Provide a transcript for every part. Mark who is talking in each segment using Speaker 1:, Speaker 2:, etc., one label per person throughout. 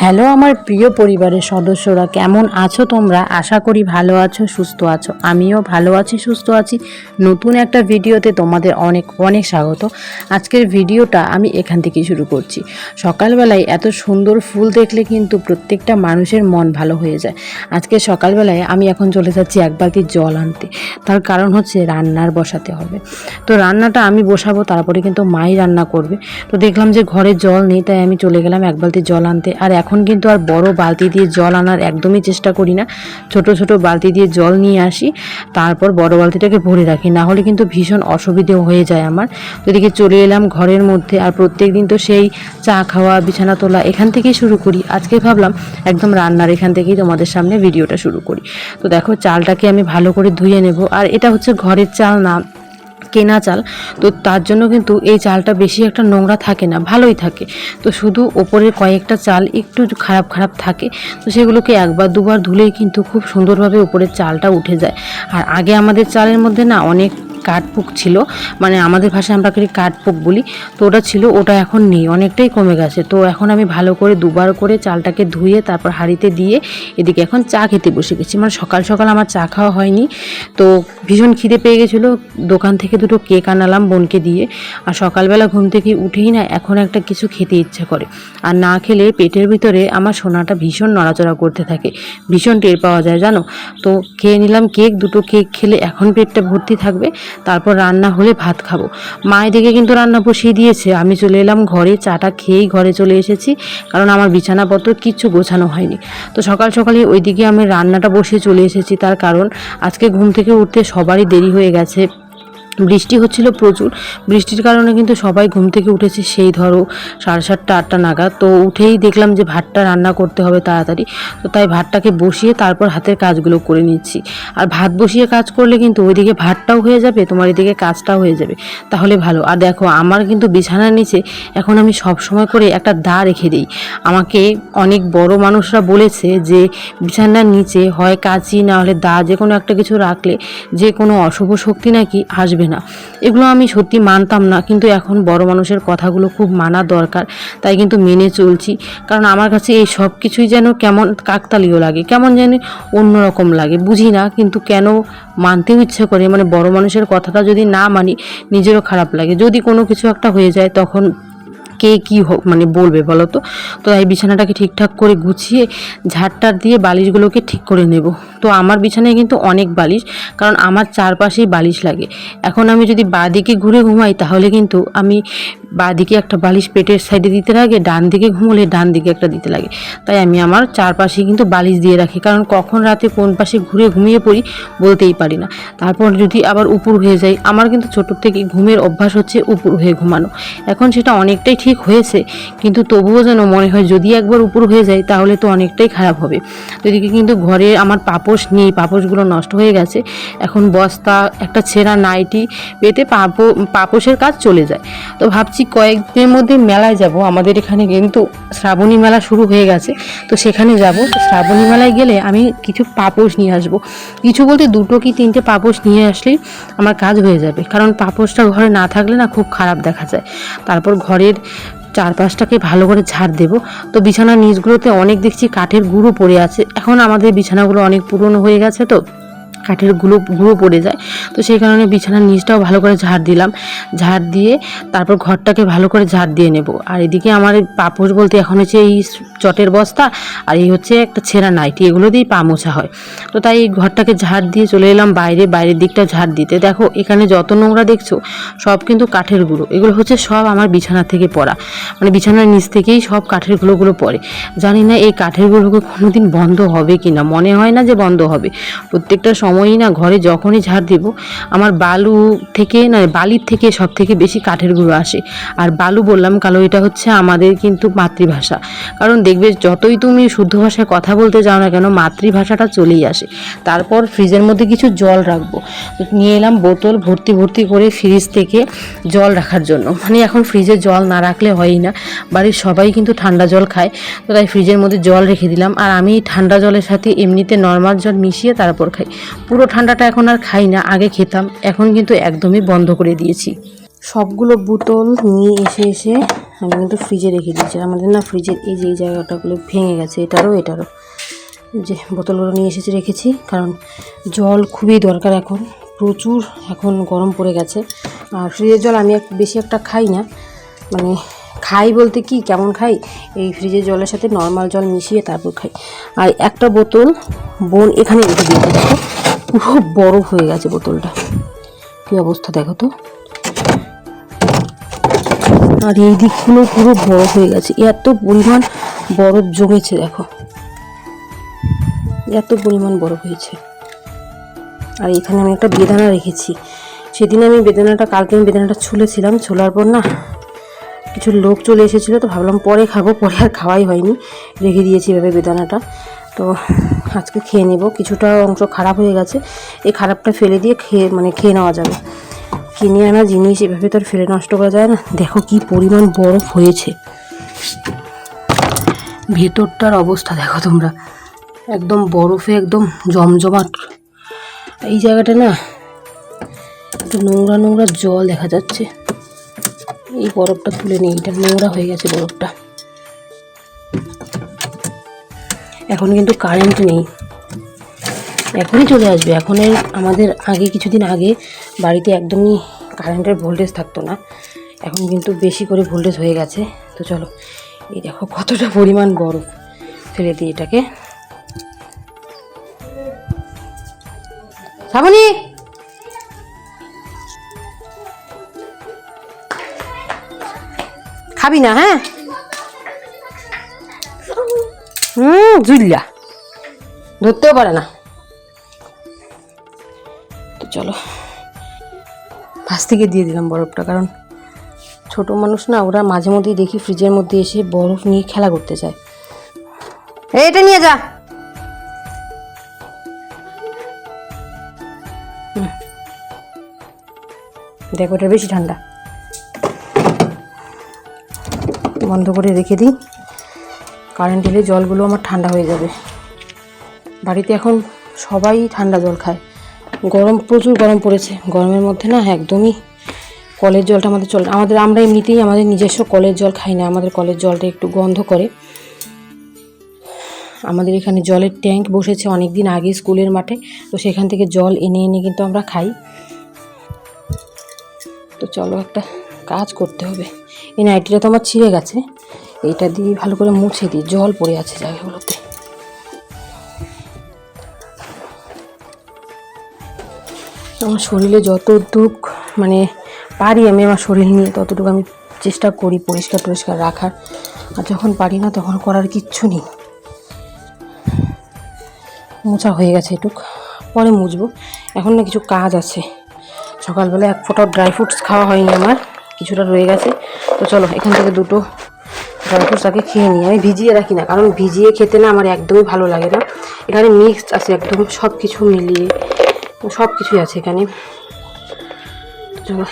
Speaker 1: Hello আমার প্রিয় পরিবারের সদস্যরা, কেমন আছো তোমরা? আশা করি ভালো আছো, সুস্থ আছো। আমিও ভালো আছি, সুস্থ আছি। নতুন একটা ভিডিওতে তোমাদের অনেক অনেক স্বাগত। আজকের ভিডিওটা আমি এখান থেকে শুরু করছি। সকালবেলায় এত সুন্দর ফুল দেখলে কিন্তু প্রত্যেকটা মানুষের মন ভালো হয়ে যায়। আজকে সকালবেলায় আমি এখন চলে যাচ্ছি এক বালতি জল আনতে। তার কারণ হচ্ছে রান্নার বসাতে হবে। তো রান্নাটা আমি বসাবো, তারপরে কিন্তু মাই রান্না করবে। তো দেখলাম যে ঘরে জল নেই, তাই আমি চলে গেলাম এক বালতি জল আনতে। আর এখন কিন্তু আর বড় বালতি দিয়ে জল আনার একদমই চেষ্টা করি না। ছোট ছোট বালতি দিয়ে জল নিয়ে আসি, তারপর বড় বালতিটাকে ভরে রাখি। না হলে কিন্তু ভীষণ অসুবিধে হয়ে যায় আমার। তো এদিকে চলে এলাম ঘরের মধ্যে, আর প্রত্যেক দিন তো সেই চা খাওয়া, বিছানা তোলা এখান থেকেই শুরু করি। আজকে ভাবলাম একদম রান্নার এখান থেকেই তোমাদের সামনে ভিডিওটা শুরু করি। তো দেখো, চালটাকে আমি ভালো করে ধুয়ে নেব। আর এটা হচ্ছে ঘরের চাল না কেনা চাল, তো তার জন্য কিন্তু এই চালটা বেশি একটা নোংরা থাকে না, ভালোই থাকে। তো শুধু ওপরের কয়েকটা চাল একটু খারাপ খারাপ থাকে, তো সেগুলোকে একবার দুবার ধুলেই কিন্তু খুব সুন্দরভাবে উপরের চালটা উঠে যায়। আর আগে আমাদের চালের মধ্যে না অনেক কাঠপুক ছিল। মানে আমাদের ভাষায় আমরা করি কাঠপুক বলি। তো ওটা ছিল, ওটা এখন নেই, অনেকটাই কমে গেছে। তো এখন আমি ভালো করে দুবার করে চালটাকে ধুয়ে তারপর হাঁড়িতে দিয়ে এদিকে এখন চা খেতে বসে গেছি। মানে সকাল সকাল আমার চা খাওয়া হয়নি। তো ভীষণ খিদে পেয়ে গেছিল। দোকান থেকে দুটো কেক আনালাম বোনকে দিয়ে। আর সকালবেলা ঘুম থেকে উঠেই না এখন একটা কিছু খেতে ইচ্ছে করে। আর না খেলে পেটের ভিতরে আমার সোনাটা ভীষণ নড়াচড়া করতে থাকে। ভীষণ টের পাওয়া যায়, জানো? তো খেয়ে নিলাম কেক, দুটো কেক খেলে এখন পেটটা ভর্তি থাকবে। তারপর রান্না হলে ভাত খাব। মা এদিকে কিন্তু রান্না বসিয়ে দিয়েছে। আমি চলে এলাম ঘরে, চাটা খেয়েই ঘরে চলে এসেছি, কারণ আমার বিছানাপত্র কিচ্ছু গোছানো হয়নি। তো সকাল সকালে ওইদিকে আমি রান্নাটা বসিয়ে চলে এসেছি, তার কারণ আজকে ঘুম থেকে উঠতে সবারই দেরি হয়ে গেছে। বৃষ্টি হচ্ছিল প্রচুর। বৃষ্টির কারণে কিন্তু সবাই ঘুম থেকে উঠেছে, সেই ধরো সাড়ে সাতটা, আটটা নাগাদ। তো উঠেই দেখলাম যে ভাতটা রান্না করতে হবে তাড়াতাড়ি। তো তাই ভাতটাকে বসিয়ে তারপর হাতের কাজগুলো করে নিচ্ছি। আর ভাত বসিয়ে কাজ করলে কিন্তু ওইদিকে ভাতটাও হয়ে যাবে, তোমার এদিকে কাজটাও হয়ে যাবে। তাহলে ভালো। আর দেখো, আমার কিন্তু বিছানার নিচে এখন আমি সব সময় করে একটা দা রেখে দিই। আমাকে অনেক বড় মানুষরা বলেছে যে বিছানার নিচে হয় কাঁচি, না হলে দা, যে কোনো একটা কিছু রাখলে যে কোনো অশুভ শক্তি নাকি আসবে না। এগুলো আমি সত্যি মানতাম না, কিন্তু এখন বড় মানুষের কথাগুলো খুব মানা দরকার, তাই কিন্তু মেনে চলছি। কারণ আমার কাছে এই সব কিছুই যেন কেমন কাকতালীয় লাগে, কেমন যেন অন্যরকম লাগে, বুঝি না, কিন্তু কেন মানতেও ইচ্ছে করে মানে বড় মানুষের কথাটা যদি না মানি, নিজেরও খারাপ লাগে। যদি কোনো কিছু একটা হয়ে যায়, তখন কে কি হোক মানে বলবে বলো তো? তো এই বিছানাটাকে ঠিকঠাক করে গুছিয়ে ঝাড়টার দিয়ে বালিশগুলোকে ঠিক করে নেব। তো আমার বিছানায় কিন্তু অনেক বালিশ, কারণ আমার চারপাশেই বালিশ লাগে। এখন আমি যদি বাঁদিকে ঘুরে ঘুমাই, তাহলে কিন্তু আমি বাঁদিকে একটা বালিশ পেটের সাইডে দিতে লাগে, ডান দিকে ঘুমলে ডান দিকে একটা দিতে লাগে। তাই আমি আমার চারপাশে কিন্তু বালিশ দিয়ে রাখি, কারণ কখন রাতে কোন পাশে ঘুরে ঘুমিয়ে পড়ি বলতেই পারি না। তারপর যদি আবার উপর হয়ে যাই, আমার কিন্তু ছোটোর থেকে ঘুমের অভ্যাস হচ্ছে উপর হয়ে ঘুমানো। এখন সেটা অনেকটাই ঠিক হয়েছে, কিন্তু তবুও যেন মনে হয় যদি একবার উপর হয়ে যায় তাহলে তো অনেকটাই খারাপ হবে। এদিকে কিন্তু ঘরে আমার পাপোশ নেই, পাপোশগুলো নষ্ট হয়ে গেছে। এখন বস্তা, একটা ছেঁড়া নাইটি পেতে পাপো, পাপোশের কাজ চলে যায়। তো ভাবছি কয়েকদিনের মধ্যে মেলায় যাব। আমাদের এখানে কিন্তু শ্রাবণী মেলা শুরু হয়ে গেছে। তো সেখানে যাব। শ্রাবণী মেলায় গেলে আমি কিছু পাপোশ নিয়ে আসব। কিছু বলতে দুটো কি তিনটে পাপোশ নিয়ে আসলেই আমার কাজ হয়ে যাবে। কারণ পাপোশটা ঘরে না থাকলে না খুব খারাপ দেখা যায়। তারপর ঘরের চারপাশটাকে ভালো করে ঝাড় দেব। তো বিছানার নিচগুলোতে অনেক দেখছি কাঠের গুঁড়ো পড়ে আছে। এখন আমাদের বিছানাগুলো অনেক পুরনো হয়ে গেছে তো। কাঠের গুঁড়ো গুঁড়ো পড়ে যায়। তো সেই কারণে বিছানার নিচটাও ভালো করে ঝাড় দিলাম। ঝাড় দিয়ে তারপর ঘরটাকে ভালো করে ঝাড় দিয়ে নেব। আর এদিকে আমার পাপোশ বলতে এখন হচ্ছে এই চটের বস্তা আর এই হচ্ছে একটা ছেঁড়া নাইটি। এগুলো দিয়েই পা মোছা হয়। তো তাই এই ঘরটাকে ঝাড় দিয়ে চলে এলাম বাইরে। বাইরের দিকটা ঝাড় দিতে। দেখো, এখানে যত নোংরা দেখছ, সব কিন্তু কাঠের গুঁড়ো। এগুলো হচ্ছে সব আমার বিছানা থেকে পড়া। মানে বিছানার নিচ থেকেই সব কাঠের গুঁড়োগুলো পড়ে। জানি না এই কাঠের গুঁড়োগুলো কোনোদিন বন্ধ হবে কি না মনে হয় না যে বন্ধ হবে। প্রত্যেকটা সময়ই না ঘরে যখনই ঝাড় দিব, আমার বালু থেকে না বালির থেকে সব থেকে বেশি কাঠের গুঁড়ো আসে। আর বালু বললাম, কালো এটা হচ্ছে আমাদের কিন্তু মাতৃভাষা। কারণ দেখবে যতই তুমি শুদ্ধ ভাষায় কথা বলতে যাও না কেন, মাতৃভাষাটা চলেই আসে। তারপর ফ্রিজের মধ্যে কিছু জল রাখব। নিয়ে এলাম বোতল ভর্তি ভর্তি করে ফ্রিজ থেকে জল রাখার জন্য। মানে এখন ফ্রিজে জল না রাখলে হয়ই না। বাড়ির সবাই কিন্তু ঠান্ডা জল খায়, তো তাই ফ্রিজের মধ্যে জল রেখে দিলাম। আর আমি ঠান্ডা জলের সাথে এমনিতে নর্মাল জল মিশিয়ে তারপর খাই। পুরো ঠান্ডাটা এখন আর খাই না, আগে খেতাম, এখন কিন্তু একদমই বন্ধ করে দিয়েছি। সবগুলো বোতল নিয়ে এসে এসে আমি কিন্তু ফ্রিজে রেখে দিয়েছি। আমাদের না ফ্রিজের এই যে এই জায়গাটাগুলো ভেঙে গেছে, এটারও এটারও। যে বোতলগুলো নিয়ে এসেছি, রেখেছি, কারণ জল খুবই দরকার এখন, প্রচুর এখন গরম পড়ে গেছে। আর ফ্রিজের জল আমি বেশি একটা খাই না মানে খাই বলতে কি, কেমন খাই? এই ফ্রিজের জলের সাথে নর্মাল জল মিশিয়ে তারপর খাই। আর একটা বোতল বোন এখানে রেখে দিয়েছে পুরো বরফ হয়ে গেছে বোতলটা। কী অবস্থা দেখো তো। আর এই দিকগুলো পুরো বরফ হয়ে গেছে। এত পরিমাণ বরফ জমেছে দেখো। এত পরিমাণ বরফ হয়েছে। আর এখানে আমি একটা বেদানা রেখেছি। সেদিন আমি বেদানাটা, কালকে আমি বেদানাটা ছুলেছিলাম। ছোলার পর না কিছু লোক চলে এসেছিল, তো ভাবলাম পরে খাব। পরে আর খাওয়াই হয়নি। রেখে দিয়েছি এভাবে বেদানাটা। তো আজকে খেয়ে নেব। কিছুটা অংশ খারাপ হয়ে গেছে। এই খারাপটা ফেলে দিয়ে খেয়ে মানে খেয়ে নেওয়া যাবে। কিনে আনা জিনিস, এভাবে তো আর ফেলে নষ্ট করা যায় না। দেখো কি পরিমাণ বরফ হয়েছে। ভেতরটার অবস্থা দেখো তোমরা। একদম বরফে একদম জমজমাট। এই জায়গাটা না, একটু নোংরা নোংরা জল দেখা যাচ্ছে। এই বরফটা তুলে নিই। এটা নোংরা হয়ে গেছে বরফটা। এখন কিন্তু কারেন্ট নেই। এখনই চলে আসবে। এখন এই আমাদের আগে কিছুদিন আগে বাড়িতে একদমই কারেন্টের ভোল্টেজ থাকতো না। এখন কিন্তু বেশি করে ভোল্টেজ হয়ে গেছে। তো চলো, এই দেখো কতটা পরিমাণ বরফ। ফেলে দিই এটাকে। শ্রাবণী! খাবি না হ্যাঁ? হুম জুইল্লা ধরতেও পারে না। তো চলো, পাশ থেকে দিয়ে দিলাম বরফটা, কারণ ছোট মানুষ না, ওরা মাঝে মধ্যেই দেখি ফ্রিজের মধ্যে এসে বরফ নিয়ে খেলা করতে চায়। এটা নিয়ে যা। দেখো, এটা বেশি ঠান্ডা। বন্ধ করে রেখে দিই। কারেন্ট এলে জলগুলো আমার ঠান্ডা হয়ে যাবে। বাড়িতে এখন সবাই ঠান্ডা জল খায়। গরম, প্রচুর গরম পড়েছে। গরমের মধ্যে না একদমই কলের জলটা আমাদের চল আমাদের, আমরা এমনিতেই আমাদের নিজস্ব কলের জল খাই না। আমাদের কলের জলটা একটু গন্ধ করে। আমাদের এখানে জলের ট্যাঙ্ক বসেছে অনেক দিন আগে স্কুলের মাঠে। তো সেখান থেকে জল এনে এনে কিন্তু আমরা খাই। তো চলো একটা কাজ করতে হবে। এই নাইটিটা তো আমার ছিঁড়ে গেছে। এইটা দিয়ে ভালো করে মুছে দিই, জল পড়ে আছে জায়গাগুলোতে। আমার শরীরে যত যতটুক মানে পারি আমি আমার শরীর নিয়ে, ততটুকু আমি চেষ্টা করি পরিষ্কার টরিষ্কার রাখার। আর যখন পারি না, তখন করার কিচ্ছু নেই। মোছা হয়ে গেছে এটুক, পরে মুছবো। এখন না কিছু কাজ আছে। সকালবেলা এক ফোঁটাও ড্রাই ফ্রুটস খাওয়া হয়নি আমার, কিছুটা রয়ে গেছে। তো চলো, এখান থেকে দুটো ফ্রুটস খেয়ে নিই। আমি ভিজিয়ে রাখি না, কারণ ভিজিয়ে খেতে না আমার একদমই ভালো লাগে না। এখানে মিক্সড আছে একদম সব কিছু মিলিয়ে সব কিছুই আছে এখানে।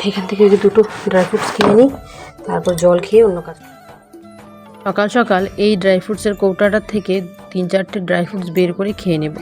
Speaker 1: এখান থেকে যদি দুটো ড্রাই ফ্রুটস খেয়ে নিই, তারপর জল খেয়ে অন্য কাজ সকাল সকাল এই ড্রাই ফ্রুটসের কৌটাটার থেকে তিন চারটে ড্রাই ফ্রুটস বের করে খেয়ে নেব।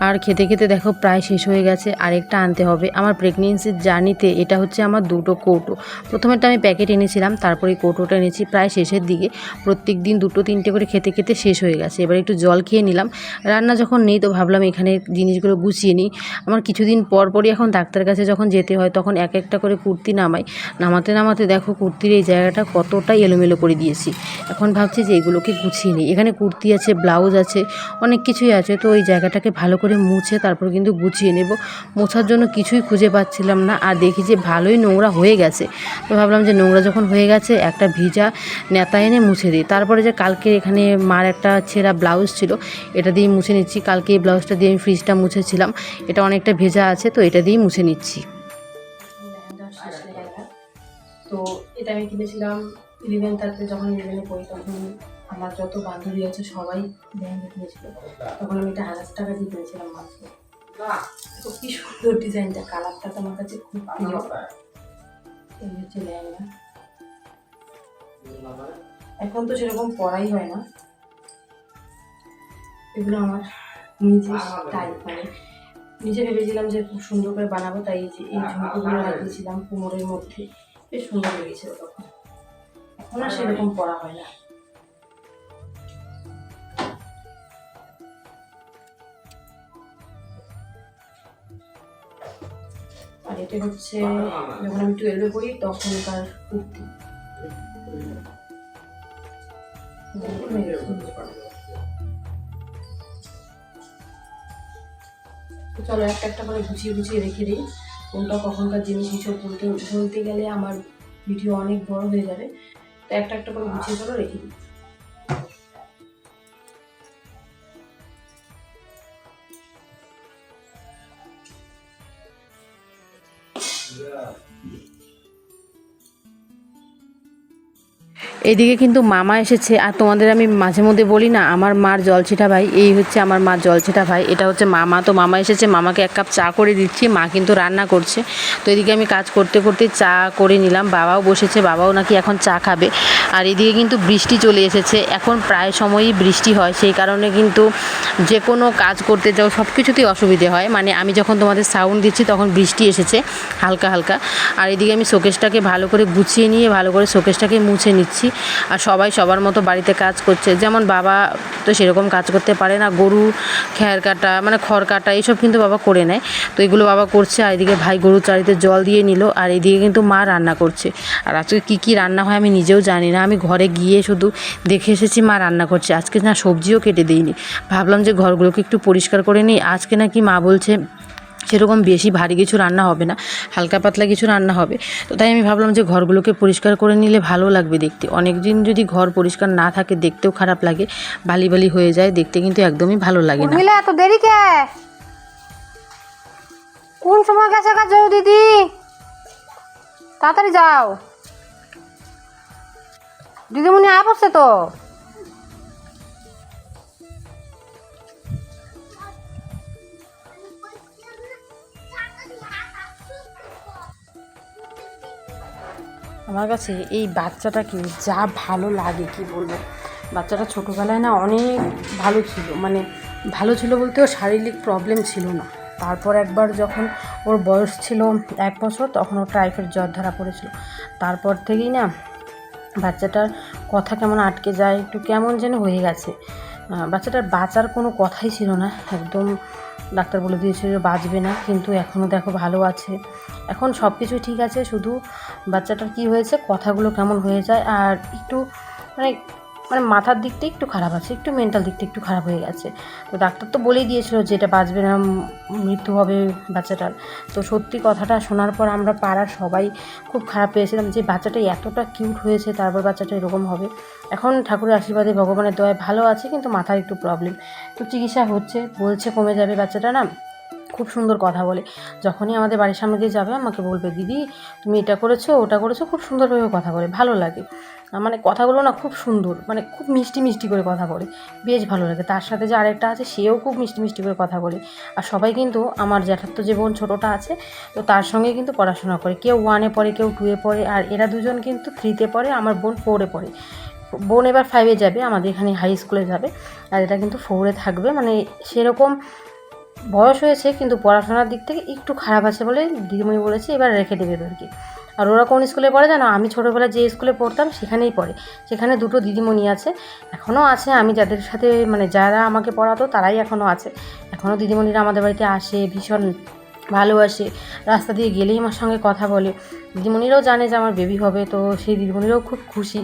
Speaker 1: আর খেতে খেতে দেখো প্রায় শেষ হয়ে গেছে, আরেকটা আনতে হবে। আমার প্রেগনেন্সির জার্নিতে এটা হচ্ছে আমার দুটো কৌটো। প্রথমেটা আমি প্যাকেট এনেছিলাম, তারপরে কৌটোটা এনেছি প্রায় শেষের দিকে। প্রত্যেক দিন দুটো তিনটে করে খেতে খেতে শেষ হয়ে গেছে। এবার একটু জল খেয়ে নিলাম। রান্না যখন নেই তো ভাবলাম এখানে জিনিসগুলো গুছিয়ে নিই। আমার কিছুদিন পর পরই এখন ডাক্তার কাছে যখন যেতে হয়, তখন এক একটা করে কুর্তি নামাই। নামাতে নামাতে দেখো কুর্তির এই জায়গাটা কতটা এলোমেলো করে দিয়েছি। এখন ভাবছি যে এগুলোকে গুছিয়ে নিই। এখানে কুর্তি আছে, ব্লাউজ আছে অনেক কিছুই আছে। তো ওই জায়গাটাকে ভালো করে মুছে তারপর কিন্তু গুছিয়ে নেব। মোছার জন্য কিছুই খুঁজে পাচ্ছিলাম না। আর দেখি যে ভালোই নোংরা হয়ে গেছে। তো ভাবলাম যে নোংরা যখন হয়ে গেছে, একটা ভিজা নেতা এনে মুছে দিই। তারপরে যে কালকে এখানে মার একটা ছেঁড়া ব্লাউজ ছিল, এটা দিয়ে মুছে নিচ্ছি। কালকে এই ব্লাউজটা দিয়ে আমি ফ্রিজটা মুছেছিলাম। এটা অনেকটা ভেজা আছে, তো এটা দিয়েই মুছে নিচ্ছি। তো এটা আমি কিনেছিলাম। ইলেভেন থার্টিতে যখন ইলেভেনে পড়ি, তখন আমার যত বান্ধবী আছে সবাই লেহেঙ্গা কিনেছিল তখন আমি এটা হাজার টাকা দিয়ে কিনেছিলাম মাত্র। তো কি সুন্দর ডিজাইনটা কালারটা তো আমার কাছে খুব প্রিয়। এই হচ্ছে লেহেঙ্গা এখন তো সেরকম পড়াই হয় না। এগুলো আমার নিজের টাইপ মানে নিজে ভেবেছিলাম যে খুব সুন্দর করে বানাবো তাই যে এই ঝুমকোগুলো লাগিয়েছিলাম কোমরের মধ্যে। বেশ সুন্দর লেগেছিল তখন। এখন আর সেরকম পড়া হয় না। আর এটা হচ্ছে যখন আমি টুয়েলভে পড়ি তখনকার কুর্তি। চলো একটা একটা করে গুছিয়ে গুছিয়ে রেখে দিই। কোনটা কখনকার জিনিস এইসব বলতে বলতে গেলে আমার ভিডিও অনেক বড় হয়ে যাবে। তো একটা একটা করে গুছিয়ে চলো রেখে দিই। এদিকে কিন্তু মামা এসেছে, আর তোমাদের আমি মাঝে মধ্যে বলি না, আমার মার জলছিটা ভাই, এই হচ্ছে আমার মার জলছিটা ভাই, এটা হচ্ছে মামা, তো মামা এসেছে, মামাকে এক কাপ চা করে দিচ্ছি, মা কিন্তু রান্না করছে, তো এদিকে আমি কাজ করতে করতে চা করে নিলাম, বাবাও বসেছে, বাবাও নাকি এখন চা খাবে, আর এদিকে কিন্তু বৃষ্টি চলে এসেছে, এখন প্রায় সময়ই বৃষ্টি হয়, সেই কারণে কিন্তু যে কোনো কাজ করতে যাও, সব কিছুতেই অসুবিধে হয় মানে আমি যখন তোমাদের সাউন্ড দিচ্ছি, তখন বৃষ্টি এসেছে, হালকা হালকা, আর এদিকে আমি শোকেসটাকে ভালো করে গুছিয়ে নিয়ে, ভালো করে শোকেসটাকে মুছে নিচ্ছি আর সবাই সবার মতো বাড়িতে কাজ করছে। যেমন বাবা তো সেরকম কাজ করতে পারে না, গরু খ্যার কাটা মানে খড় কাটা, এইসব কিন্তু বাবা করে নেয়। তো এগুলো বাবা করছে আর এদিকে ভাই গরু চারিতে জল দিয়ে নিল আর এদিকে কিন্তু মা রান্না করছে। আর আজকে কী কী রান্না হয় আমি নিজেও জানি না। আমি ঘরে গিয়ে শুধু দেখে এসেছি মা রান্না করছে। আজকে না সবজিও কেটে দিইনি। ভাবলাম যে ঘরগুলোকে একটু পরিষ্কার করে নিই। আজকে নাকি মা বলছে সেরকম বেশি ভারী কিছু রান্না হবে না, হালকা পাতলা কিছু রান্না হবে। তো তাই আমি ভাবলাম যে ঘরগুলোকে পরিষ্কার করে নিলে ভালো লাগবে দেখতে। অনেক দিন যদি ঘর পরিষ্কার না থাকে দেখতেও খারাপ লাগে, বালি বালি হয়ে যায়, দেখতে কিন্তু একদমই ভালো লাগে না।
Speaker 2: এত দেরি কে? কোন সময় গেছে কাজ দিদি? তাড়াতাড়ি যাও। দিদিমণি পড়ছে তো।
Speaker 1: আমার কাছে এই বাচ্চাটাকে যা ভালো লাগে, কি বলব? বাচ্চাটা ছোটোবেলায় না অনেক ভালো ছিল মানে ভালো ছিল বলতে ওর শারীরিক প্রবলেম ছিল না। তারপর একবার যখন ওর বয়স ছিল এক বছর, তখন ওর টাইফয়েড জ্বর ধরা পড়েছিল। তারপর থেকেই না বাচ্চাটার কথা কেমন আটকে যায়, একটু কেমন যেন হয়ে গেছে। বাচ্চাটার বাঁচার কোনো কথাই ছিল না, একদম ডাক্তার বলে দিয়েছিল যে বাঁচবে না, কিন্তু এখনও দেখো ভালো আছে। এখন সব কিছু ঠিক আছে, শুধু বাচ্চাটার কি হয়েছে, কথাগুলো কেমন হয়ে যায়, আর একটু মানে মানে মাথার দিকটা একটু খারাপ আছে, একটু মেন্টাল দিকটা একটু খারাপ হয়ে গেছে। তো ডাক্তার তো বলেই দিয়েছিল যে এটা বাঁচবে না মৃত্যু হবে বাচ্চাটার। তো সত্যি কথাটা শোনার পর আমরা পাড়ার সবাই খুব খারাপ পেয়েছিলাম যে বাচ্চাটা এতটা কিউট হয়েছে, তারপর বাচ্চাটা এরকম হবে। এখন ঠাকুরের আশীর্বাদে, ভগবানের দয়ায় ভালো আছে, কিন্তু মাথার একটু প্রবলেম তো চিকিৎসা হচ্ছে, বলছে কমে যাবে বাচ্চাটা না। খুব সুন্দর কথা বলে। যখনই আমাদের বাড়ির সামনে দিয়ে যাবে, আমাকে বলবে, দিদি, তুমি এটা করেছ, ওটা করেছ। খুব সুন্দরভাবে কথা বলে, ভালো লাগে। মানে কথাগুলো না খুব সুন্দর মানে খুব মিষ্টি মিষ্টি করে কথা বলে, বেশ ভালো লাগে। তার সাথে যে আরেকটা আছে, সেও খুব মিষ্টি মিষ্টি করে কথা বলে। আর সবাই কিন্তু, আমার জ্যাঠাত্ত যে বোন ছোটোটা আছে, তো তার সঙ্গে কিন্তু পড়াশোনা করে। কেউ ওয়ানে পড়ে, কেউ টুয়ে পড়ে, আর এরা দুজন কিন্তু থ্রিতে পড়ে, আমার বোন ফোরে পড়ে। বোন এবার ফাইভে যাবে, আমাদের এখানে হাই স্কুলে যাবে, আর এটা কিন্তু ফোরে থাকবে। মানে সেরকম বয়স হয়েছে, কিন্তু পড়াশোনার দিক থেকে একটু খারাপ আছে বলে দিদিমণি বলেছে, এবার রেখে দেবে ওদেরকে আর ওরা কোন স্কুলে পড়ে জানো? আমি ছোটোবেলা যে স্কুলে পড়তাম সেখানেই পড়ে। সেখানে দুটো দিদিমণি আছে। এখনও আছে। আমি যাদের সাথে মানে যারা আমাকে পড়াতো তারাই এখনও আছে। এখনও দিদিমণিরা আমাদের বাড়িতে আসে ভীষণ ভালোবাসে। রাস্তা দিয়ে গেলেই আমার সঙ্গে কথা বলে। দিদিমণিরাও জানে যে আমার বেবি হবে, তো সেই দিদিমণিরাও খুব খুশি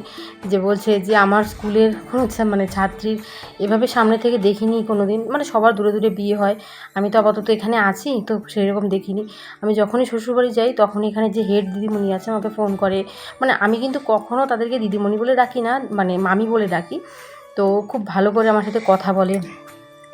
Speaker 1: যে বলছে যে আমার স্কুলের কোনো মানে ছাত্রীর এভাবে সামনে থেকে দেখিনি কোনো দিন মানে সবার দূরে দূরে বিয়ে হয়। আমি তো আপাতত এখানে আছি, তো সেই রকম দেখিনি। আমি যখনই শ্বশুরবাড়ি যাই তখন এখানে যে হেড দিদিমণি আছে আমাকে ফোন করে। মানে আমি কিন্তু কখনও তাদেরকে দিদিমণি বলে ডাকি না মানে মামি বলে ডাকি। তো খুব ভালো করে আমার সাথে কথা বলে।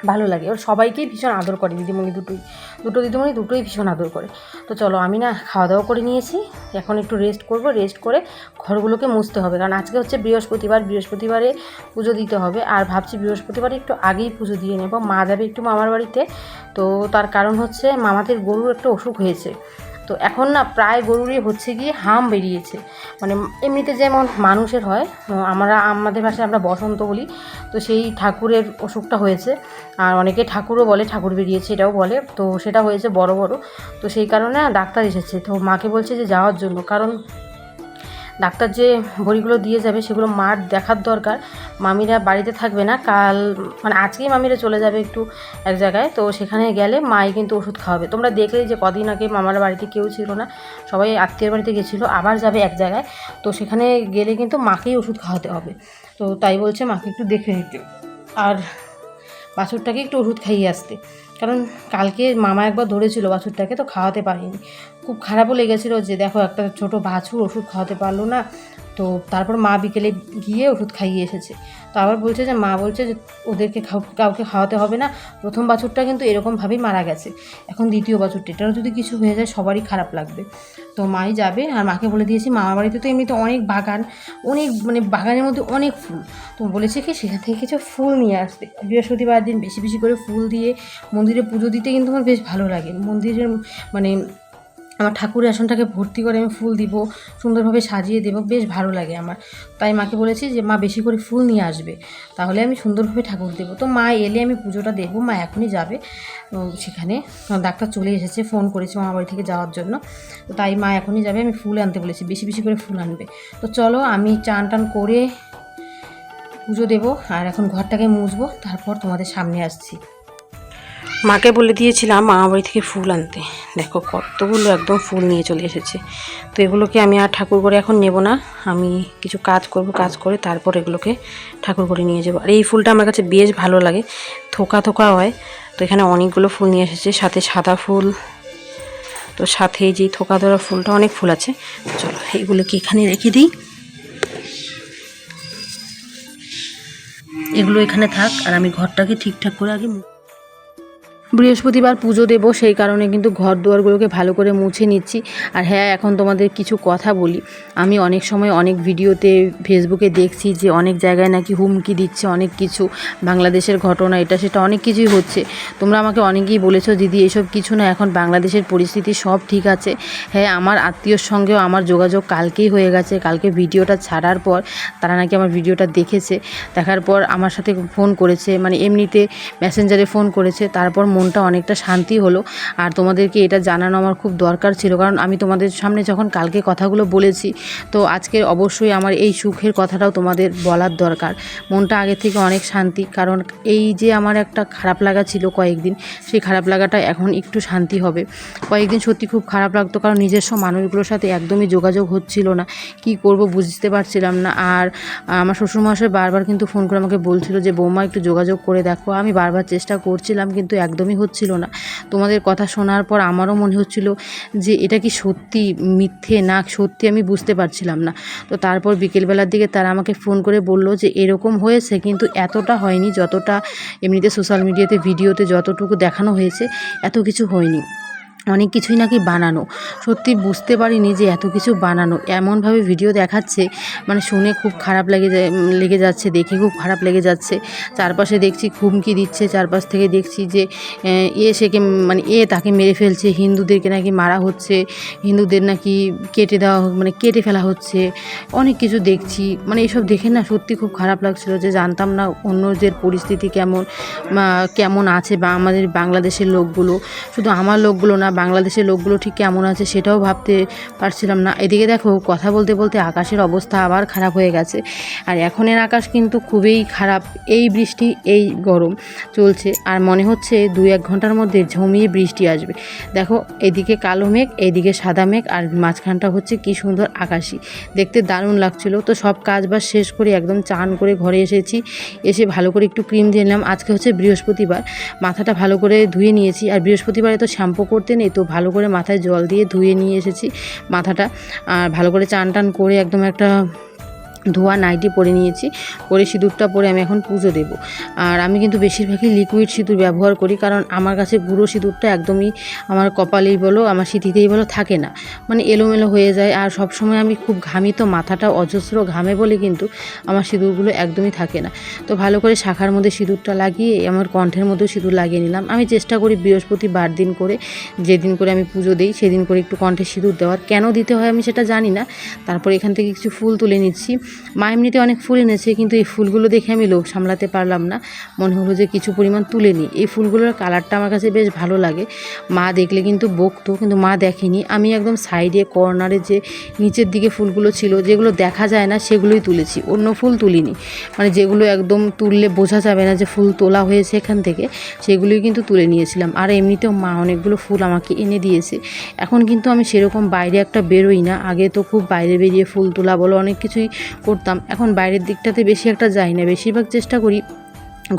Speaker 1: ভালো লাগে। ওর সবাইকেই ভীষণ আদর করে, দিদিমণি দুটোই। দুটো দিদিমণি দুটোই ভীষণ আদর করে। তো চলো, আমি না খাওয়া দাওয়া করে নিয়েছি। এখন একটু রেস্ট করব। রেস্ট করে ঘরগুলোকে মুছতে হবে। কারণ আজকে হচ্ছে বৃহস্পতিবার। বৃহস্পতিবারে পুজো দিতে হবে। আর ভাবছি বৃহস্পতিবারে একটু আগেই পুজো দিয়ে নেব। মা যাবে একটু মামার বাড়িতে। তো তার কারণ হচ্ছে মামাদের গরুর একটা অসুখ হয়েছে। তো এখন না প্রায় গরুরই হচ্ছে গিয়ে হাম বেরিয়েছে। মানে এমনিতে যেমন মানুষের হয় আমরা, আমাদের ভাষায় আমরা বসন্ত বলি, তো সেই ঠাকুরের অসুখটা হয়েছে। আর অনেকে ঠাকুরও বলে, ঠাকুর বেরিয়েছে এটাও বলে, তো সেটা হয়েছে বড় বড়। তো সেই কারণে ডাক্তার এসেছে, তো মাকে বলছে যে যাওয়ার জন্য। কারণ ডাক্তার যে বড়িগুলো দিয়ে যাবে সেগুলো মার দেখার দরকার। মামিরা বাড়িতে থাকবে না, কাল মানে আজকেই মামিরা চলে যাবে একটু এক জায়গায়। তো সেখানে গেলে মাই কিন্তু ওষুধ খাওয়াবে। তোমরা দেখলেই যে কদিন আগে মামার বাড়িতে কেউ ছিল না, সবাই আত্মীয়ের বাড়িতে গেছিল, আবার যাবে এক জায়গায়। তো সেখানে গেলে কিন্তু মাকেই ওষুধ খাওয়াতে হবে। তো তাই বলছে মাকে একটু দেখে নিতে। আর বাছুরটাকে একটু ওষুধ খাইয়ে আসতে। কারণ কালকে মামা একবার ধরেছিল বাছুরটাকে, তো খাওয়াতে পারিনি। খুব খারাপও লেগেছিলো যে দেখো একটা ছোট বাছুর ওষুধ খাওয়াতে পারল না, তো তারপর মা বিকেলে গিয়ে ওষুধ খাইয়ে এসেছে। তো আবার বলছে যে, মা বলছে যে, ওদেরকে কাউকে খাওয়াতে হবে না। প্রথম বাছুরটা কিন্তু এরকমভাবেই মারা গেছে। এখন দ্বিতীয় বাছুরটা, এটারও যদি কিছু হয়ে যায়, সবারই খারাপ লাগবে। তো মাই যাবে, আর মাকে বলে দিয়েছি মামার বাড়িতে তো এমনিতে অনেক বাগান, অনেক মানে বাগানের মধ্যে অনেক ফুল। তো বলেছে কি, সেখান থেকে কিছু ফুল নিয়ে আসতে। বৃহস্পতিবার দিন বেশি বেশি করে ফুল দিয়ে মন্দিরে পুজো দিতে কিন্তু আমার বেশ ভালো লাগে। মন্দিরের মানে আমার ঠাকুরের আসনটাকে ভর্তি করে আমি ফুল দিব, সুন্দরভাবে সাজিয়ে দেবো, বেশ ভালো লাগে আমার। তাই মাকে বলেছি যে, মা, বেশি করে ফুল নিয়ে আসবে, তাহলে আমি সুন্দরভাবে ঠাকুর দেবো। তো মা এলে আমি পুজোটা দেবো মা এখনই যাবে। সেখানে ডাক্তার চলে এসেছে, ফোন করেছে মামা বাড়ি থেকে যাওয়ার জন্য। তো তাই মা এখনই যাবে, আমি ফুল আনতে বলেছি, বেশি বেশি করে ফুল আনবে। তো চলো আমি চান টান করে পুজো দেবো, আর এখন ঘরটাকে মুছবো, তারপর তোমাদের সামনে আসছি। মাকে বলে দিয়েছিলাম মামা বাড়ি থেকে ফুল আনতে। দেখো, কতগুলো একদম ফুল নিয়ে চলে এসেছে। তো এগুলোকে আমি আর ঠাকুর করে এখন নেব না। আমি কিছু কাজ করব, কাজ করে তারপর এগুলোকে ঠাকুর করে নিয়ে যাব। আর এই ফুলটা আমার কাছে বেশ ভালো লাগে, থোকা থোকা হয়। তো এখানে অনেকগুলো ফুল নিয়ে এসেছে, সাথে সাদা ফুল। তো সাথে যে থোকা ধরা ফুলটা, অনেক ফুল আছে। চলো এগুলোকে এখানে রেখে দিই। এগুলো এখানে থাক, আর আমি ঘরটাকে ঠিকঠাক করে আগে মু- বৃহস্পতিবার পুজো দেবো, সেই কারণে কিন্তু ঘর দুয়ারগুলোকে ভালো করে মুছে নিচ্ছি। আর হ্যাঁ এখন তোমাদের কিছু কথা বলি। আমি অনেক সময় অনেক ভিডিওতে ফেসবুকে দেখছি যে অনেক জায়গায় নাকি হুমকি দিচ্ছে অনেক কিছু। বাংলাদেশের ঘটনা এটা, সেটা অনেক কিছুই হচ্ছে। তোমরা আমাকে অনেকেই বলেছ, দিদি, এসব কিছু না, এখন বাংলাদেশের পরিস্থিতি সব ঠিক আছে। হ্যাঁ আমার আত্মীয়র সঙ্গেও আমার যোগাযোগ কালকেই হয়ে গেছে। কালকে ভিডিওটা ছাড়ার পর তারা নাকি আমার ভিডিওটা দেখেছে। দেখার পর আমার সাথে ফোন করেছে মানে এমনিতে মেসেঞ্জারে ফোন করেছে। তারপর মনটা অনেকটা শান্তি হলো। আর তোমাদেরকে এটা জানানো আমার খুব দরকার ছিল। কারণ আমি তোমাদের সামনে যখন কালকে কথাগুলো বলেছি, তো আজকে অবশ্যই আমার এই সুখের কথাটাও তোমাদের বলার দরকার। মনটা আগে থেকে অনেক শান্তি। কারণ এই যে আমার একটা খারাপ লাগা ছিল কয়েকদিন, সেই খারাপ লাগাটা এখন একটু শান্তি হবে। কয়েকদিন সত্যি খুব খারাপ লাগতো। কারণ নিজস্ব মানুষগুলোর সাথে একদমই যোগাযোগ হচ্ছিল না। কি করব বুঝতে পারছিলাম না। আর আমার শ্বশুরমশাই বারবার কিন্তু ফোন করে আমাকে বলছিল যে, বৌমা, একটু যোগাযোগ করে দেখো। আমি বারবার চেষ্টা করছিলাম, কিন্তু একদমই হচ্ছিল না। তোমাদের কথা শোনার পর আমারও মনে হচ্ছিল যে এটা কি সত্যি মিথ্যে? না, সত্যি আমি বুঝতে পারছিলাম না। তো তারপর বিকেলবেলার দিকে তারা আমাকে ফোন করে বলল যে এরকম হয়েছে, কিন্তু এতটা হয়নি যতটা এমনিতে সোশ্যাল মিডিয়াতে ভিডিওতে যতটুকু দেখানো হয়েছে, এত কিছু হয়নি। অনেক কিছুই নাকি বানানো। সত্যি বুঝতে পারিনি যে এত কিছু বানানো। এমনভাবে ভিডিও দেখাচ্ছে মানে শুনে খুব খারাপ লেগে লেগে যাচ্ছে, দেখে খুব খারাপ লেগে যাচ্ছে। চারপাশে দেখছি হুমকি দিচ্ছে, চারপাশ থেকে দেখছি যে এ সেকে মানে এ তাকে মেরে ফেলছে, হিন্দুদেরকে নাকি মারা হচ্ছে, হিন্দুদের নাকি কেটে দেওয়া মানে কেটে ফেলা হচ্ছে। অনেক কিছু দেখছি। মানে এসব দেখে না সত্যি খুব খারাপ লাগছিল যে জানতাম না অন্যদের পরিস্থিতি কেমন কেমন আছে বা আমাদের বাংলাদেশের লোকগুলো। শুধু আমার লোকগুলো না বাংলাদেশের লোকগুলো ঠিক কেমন আছে সেটাও ভাবতে পারছিলাম না। এদিকে দেখো, কথা বলতে বলতে আকাশের অবস্থা আবার খারাপ হয়ে গেছে। আর এখনের আকাশ কিন্তু খুবই খারাপ। এই বৃষ্টি, এই গরম চলছে। আর মনে হচ্ছে দুই এক ঘণ্টার মধ্যে ঝমিয়ে বৃষ্টি আসবে। দেখো, এদিকে কালো মেঘ, এদিকে সাদা মেঘ, আর মাঝখানটা হচ্ছে কি সুন্দর আকাশি। দেখতে দারুণ লাগছিল। তো সব কাজ বাজ শেষ করে একদম চান করে ঘরে এসেছি। এসে ভালো করে একটু ক্রিম দিয়ে নিলাম। আজকে হচ্ছে বৃহস্পতিবার। মাথাটা ভালো করে ধুয়ে নিয়েছি। আর বৃহস্পতিবারে তো শ্যাম্পু করতে নেই। তো ভালো করে মাথায় জল দিয়ে ধুয়ে নিয়ে এসেছি মাথাটা। আর ভালো করে চান টান করে একদম একটা ধোয়া নাইটি পরে নিয়েছি। পরে সিঁদুরটা পরে আমি এখন পুজো দেব। আর আমি কিন্তু বেশিরভাগই লিকুইড সিঁদুর ব্যবহার করি, কারণ আমার কাছে গুঁড়ো সিঁদুরটা একদমই আমার কপালেই বলো, আমার সিঁথিতেই বলো থাকে না। মানে এলোমেলো হয়ে যায়, আর সব সময় আমি খুব ঘামি তো মাথাটা অজস্র ঘামে বলে কিন্তু আমার সিঁদুরগুলো একদমই থাকে না। তো ভালো করে শাখার মধ্যে সিঁদুরটা লাগিয়ে, আমার কণ্ঠের মধ্যেও সিঁদুর লাগিয়ে নিলাম। আমি চেষ্টা করি বৃহস্পতিবার দিন করে, যেদিন করে আমি পুজো দিই, সেদিন করে একটু কণ্ঠে সিঁদুর দেওয়ার। কেন দিতে হয় আমি সেটা জানি না। তারপর এখান থেকে কিছু ফুল তুলে নিচ্ছি। মা এমনিতে অনেক ফুল এনেছে, কিন্তু এই ফুলগুলো দেখে আমি লোভ সামলাতে পারলাম না। মনে হলো যে কিছু পরিমাণ তুলে নিই। এই ফুলগুলোর কালারটা আমার কাছে বেশ ভালো লাগে। মা দেখলে কিন্তু বকতো, কিন্তু মা দেখেনি। আমি একদম সাইডে, কর্নারে যে নিচের দিকে ফুলগুলো ছিল, যেগুলো দেখা যায় না, সেগুলোই তুলেছি। অন্য ফুল তুলিনি। মানে যেগুলো একদম তুললে বোঝা যাবে না যে ফুল তোলা হয়েছে এখান থেকে, সেগুলোই কিন্তু তুলে নিয়েছিলাম। আর এমনিতেও মা অনেকগুলো ফুল আমাকে এনে দিয়েছে। এখন কিন্তু আমি সেরকম বাইরে একটা বেরোই না। আগে তো খুব বাইরে বেরিয়ে ফুল তোলা বলো, অনেক কিছুই করতাম। এখন বাইরের দিকটাতে বেশি একটা যাই না। বেশিরভাগ চেষ্টা করি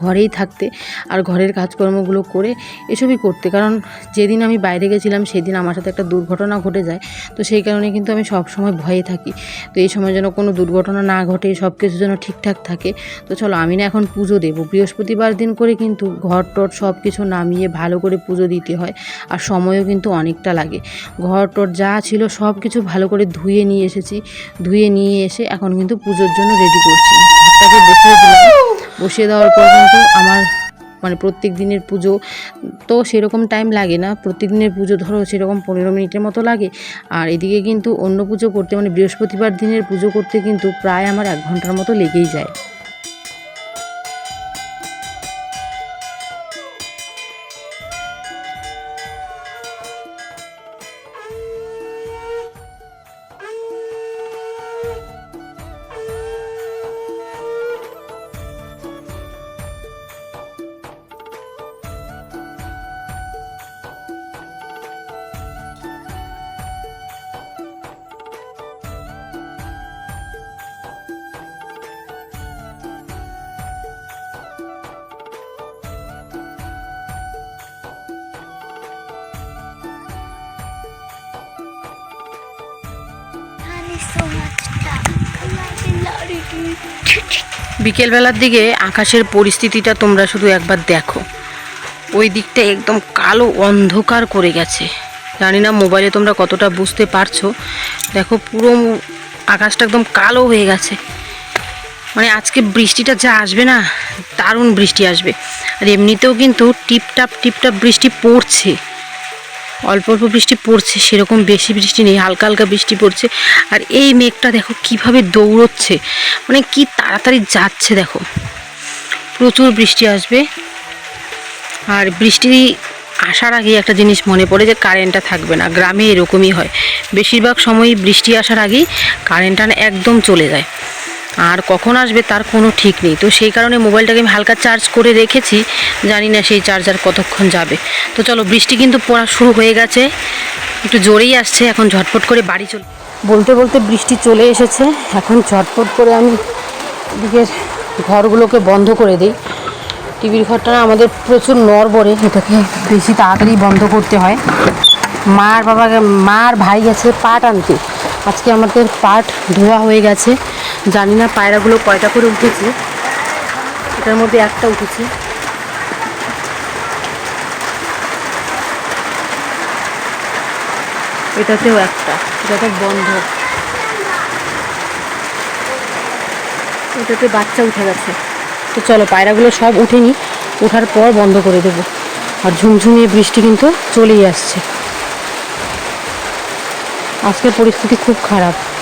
Speaker 1: ঘরেই থাকতে আর ঘরের কাজকর্মগুলো করে এসবই করতে। কারণ যেদিন আমি বাইরে গেছিলাম, সেদিন আমার সাথে একটা দুর্ঘটনা ঘটে যায়। তো সেই কারণে কিন্তু আমি সব সময় ভয়ে থাকি। তো এই সময় যেন কোনো দুর্ঘটনা না ঘটে সব কিছু যেন ঠিকঠাক থাকে, তো চলো আমি না এখন পুজো দেবো। বৃহস্পতিবার দিন করে কিন্তু ঘর টর সব কিছু নামিয়ে ভালো করে পুজো দিতে হয় আর সময়ও কিন্তু অনেকটা লাগে। ঘর টর যা ছিল সব কিছু ভালো করে ধুয়ে নিয়ে এসেছি, ধুয়ে নিয়ে এসে এখন কিন্তু পুজোর জন্য রেডি করছি। ঘরটাকে বসিয়ে দিলাম। বসিয়ে দেওয়ার পর কিন্তু আমার মানে প্রত্যেক দিনের পুজো তো সেরকম টাইম লাগে না। প্রত্যেক দিনের পুজো ধরো সেরকম পনেরো মিনিটের মতো লাগে। আর এদিকে কিন্তু অন্য পুজো করতে মানে বৃহস্পতিবার দিনের পুজো করতে কিন্তু প্রায় আমার এক ঘণ্টার মতো লেগেই যায়। বিকেলবেলার দিকে আকাশের পরিস্থিতিটা তোমরা শুধু একবার দেখো। ওই দিকটা একদম কালো অন্ধকার করে গেছে। জানি না মোবাইলে তোমরা কতটা বুঝতে পারছ। দেখো পুরো আকাশটা একদম কালো হয়ে গেছে। মানে আজকে বৃষ্টিটা যা আসবে না, দারুণ বৃষ্টি আসবে। আর এমনিতেও কিন্তু টিপটাপ টিপটাপ বৃষ্টি পড়ছে। অল্প অল্প বৃষ্টি পড়ছে, সেরকম বেশি বৃষ্টি নেই, হালকা হালকা বৃষ্টি পড়ছে। আর এই মেঘটা দেখো কীভাবে দৌড়চ্ছে মানে কি তাড়াতাড়ি যাচ্ছে দেখো। প্রচুর বৃষ্টি আসবে। আর বৃষ্টি আসার আগে একটা জিনিস মনে পড়ে যে কারেন্টটা থাকবে না, গ্রামে এরকমই হয়। বেশিরভাগ সময়ই বৃষ্টি আসার আগেই কারেন্টটা একদম চলে যায়। আর কখন আসবে তার কোনো ঠিক নেই। তো সেই কারণে মোবাইলটাকে আমি হালকা চার্জ করে রেখেছি। জানি না সেই চার্জার কতক্ষণ যাবে। তো চলো, বৃষ্টি কিন্তু পড়া শুরু হয়ে গেছে। একটু জোরেই আসছে, এখন ঝটপট করে বাড়ি চলে বলতে বলতে বৃষ্টি চলে এসেছে। এখন ঝটপট করে আমি এদিকের ঘরগুলোকে বন্ধ করে দিই। টিভির ঘরটা আমাদের প্রচুর নড়বড়ে এটাকে বেশি তাড়াতাড়ি বন্ধ করতে হয়। মার বাবাকে মার ভাই গেছে পাট আনতে। আজকে আমাদের পাট ধোয়া হয়ে গেছে। জানি না পায়রাগুলো কয়টা করে উঠেছে। এটার মধ্যে একটা উঠেছে। এটাতেও একটা। এটা তো বন্ধ। এটাতে বাচ্চা উঠে গেছে। তো চলো, পায়রাগুলো সব উঠেনি ওঠার পর বন্ধ করে দেবো। আর ঝুমঝুমিয়ে বৃষ্টি কিন্তু চলেই আসছে। আজকের পরিস্থিতি খুব খারাপ।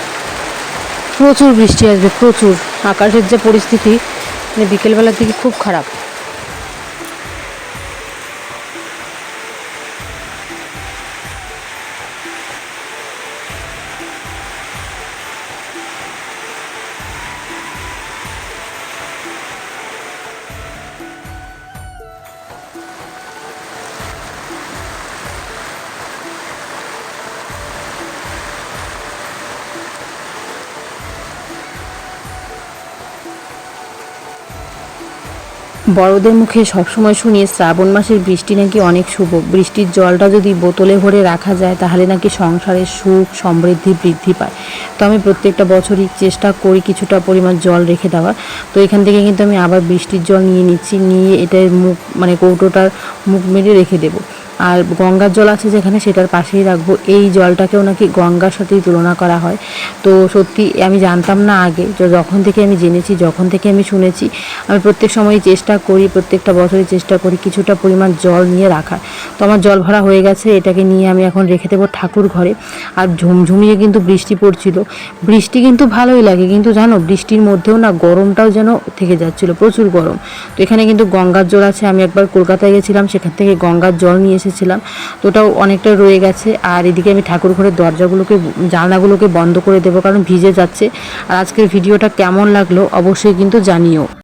Speaker 1: প্রচুর বৃষ্টি আসবে প্রচুর। আকাশের যে পরিস্থিতি মানে বিকেলবেলার দিকে খুব খারাপ। বড়দের মুখে সবসময় শুনি শ্রাবণ মাসের বৃষ্টি নাকি অনেক শুভ। বৃষ্টির জলটা যদি বোতলে ভরে রাখা যায়, তাহলে নাকি সংসারের সুখ সমৃদ্ধি বৃদ্ধি পায়। তো আমি প্রত্যেকটা বছরই চেষ্টা করি কিছুটা পরিমাণ জল রেখে দেওয়ার। তো এখান থেকে কিন্তু আমি আবার বৃষ্টির জল নিয়ে নিচ্ছি, নিয়ে এটার মুখ মানে কৌটোটার মুখ মেরে রেখে দেবো। আর গঙ্গার জল আছে যেখানে, সেটার পাশেই রাখব। এই জলটাকেও নাকি গঙ্গার সাথেই তুলনা করা হয়। তো সত্যি, আমি জানতাম না আগে। যখন থেকে আমি জেনেছি, যখন থেকে আমি শুনেছি, আমি প্রত্যেক সময় চেষ্টা করি, প্রত্যেকটা বছরই চেষ্টা করি কিছুটা পরিমাণ জল নিয়ে রাখার। তো আমার জল ভরা হয়ে গেছে, এটাকে নিয়ে আমি এখন রেখে দেবো ঠাকুর ঘরে। আর ঝুমঝুমিয়ে কিন্তু বৃষ্টি পড়ছিল। বৃষ্টি কিন্তু ভালোই লাগে, কিন্তু জানো, বৃষ্টির মধ্যেও না গরমটাও যেন থেকে যাচ্ছিল, প্রচুর গরম। তো এখানে কিন্তু গঙ্গার জল আছে, আমি একবার কলকাতায় গেছিলাম, সেখান থেকে গঙ্গার জল নিয়ে এসেছিলাম। তো ওটাও অনেকটা রয়ে গেছে। আর এদিকে আমি ঠাকুর ঘরের দরজাগুলোকে, জানলাগুলোকে বন্ধ করে দেবো, কারণ ভিজে যাচ্ছে। আর আজকের ভিডিওটা কেমন লাগল অবশ্যই কিন্তু জানিও।